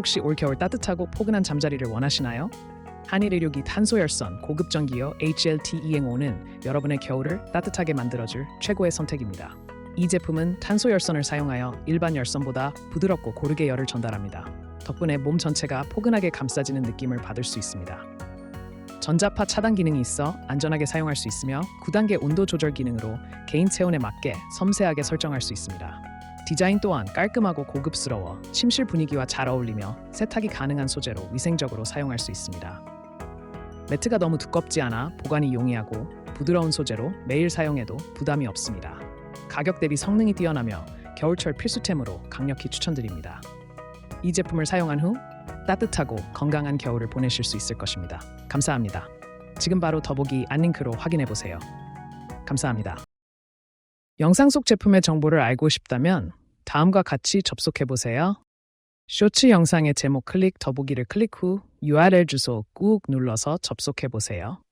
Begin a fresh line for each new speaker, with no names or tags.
혹시 올겨울 따뜻하고 포근한 잠자리를 원하시나요? 한일 의료기 탄소열선 고급 전기요 HLT 이행오는 여러분의 겨울을 따뜻하게 만들어줄 최고의 선택입니다. 이 제품은 탄소열선을 사용하여 일반 열선보다 부드럽고 고르게 열을 전달합니다. 덕분에 몸 전체가 포근하게 감싸지는 느낌을 받을 수 있습니다. 전자파 차단 기능이 있어 안전하게 사용할 수 있으며 9단계 온도 조절 기능으로 개인 체온에 맞게 섬세하게 설정할 수 있습니다. 디자인 또한 깔끔하고 고급스러워 침실 분위기와 잘 어울리며 세탁이 가능한 소재로 위생적으로 사용할 수 있습니다. 매트가 너무 두껍지 않아 보관이 용이하고 부드러운 소재로 매일 사용해도 부담이 없습니다. 가격 대비 성능이 뛰어나며 겨울철 필수템으로 강력히 추천드립니다. 이 제품을 사용한 후 따뜻하고 건강한 겨울을 보내실 수 있을 것입니다. 감사합니다. 지금 바로 더보기 안링크로 확인해 보세요. 감사합니다. 영상 속 제품의 정보를 알고 싶다면 다음과 같이 접속해 보세요. 쇼츠 영상의 제목 클릭 더보기를 클릭 후 URL 주소 꾹 눌러서 접속해 보세요.